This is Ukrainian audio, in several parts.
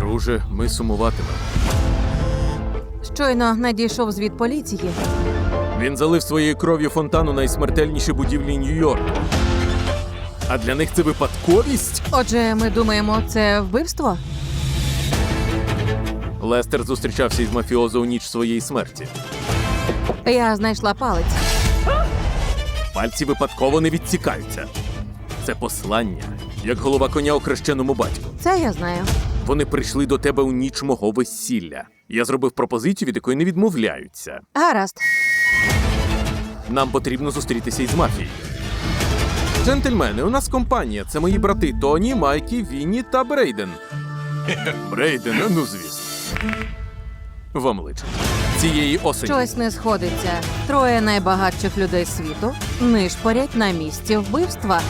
Друже, ми сумуватимемо. Щойно надійшов звіт поліції. Він залив своєю кров'ю фонтан у найсмертельніші будівлі Нью-Йорку. А для них це випадковість? Отже, ми думаємо, це вбивство? Лестер зустрічався із мафіозо у ніч своєї смерті. Я знайшла палець. Пальці випадково не відсікаються. Це послання, як голова коня охрещеному батьку. Це я знаю. Вони прийшли до тебе у ніч мого весілля. Я зробив пропозицію, від якої не відмовляються. Гаразд. Нам потрібно зустрітися із мафією. Джентльмени, у нас компанія. Це мої брати Тоні, Майкі, Вінні та Брейден. Брейден, ну звісно. Вам личить. Цієї осені. Щось не сходиться. Троє найбагатших людей світу нишпорять на місці вбивства.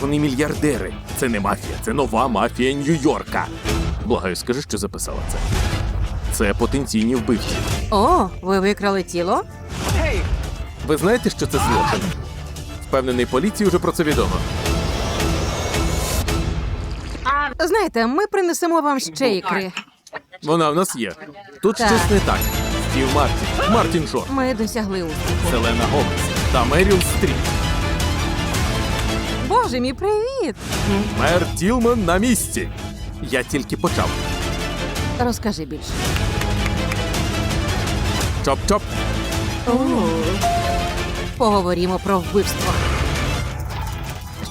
Вони мільярдери. Це не мафія, це нова мафія Нью-Йорка. Благаю, скажи, що записала це. Це потенційні вбивці. О, ви викрали тіло? Ви знаєте, що це злочин? Впевнений, поліції вже про це відомо. Знаєте, ми принесемо вам ще ікри. Вона в нас є. Тут Так. щось не так. Стів Мартін, Мартін Шор, Ми досягли успіху. Селена Гомес та Меріл Стріт. Боже мій привіт! Мер Тілман на місці. Я тільки почав. Розкажи більше. Чоп-чоп. Поговоримо про вбивство.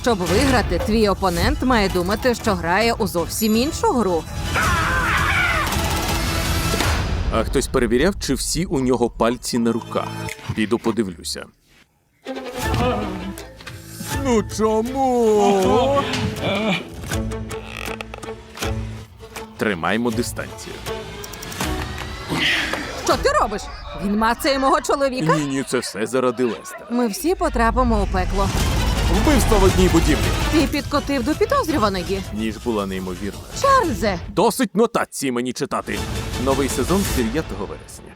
Щоб виграти, твій опонент має думати, що грає у зовсім іншу гру. А хтось перевіряв, чи всі у нього пальці на руках. Піду подивлюся. Ну чому? Тримаймо дистанцію. Що ти робиш? Він мацає мого чоловіка. Ні, ні, це все заради Лестера. Ми всі потрапимо у пекло. Вбивство в одній будівлі. Ти підкотив до підозрюваної. Ніж була неймовірна. Чарльзе, Досить нотації мені читати. Новий сезон з 9 вересня.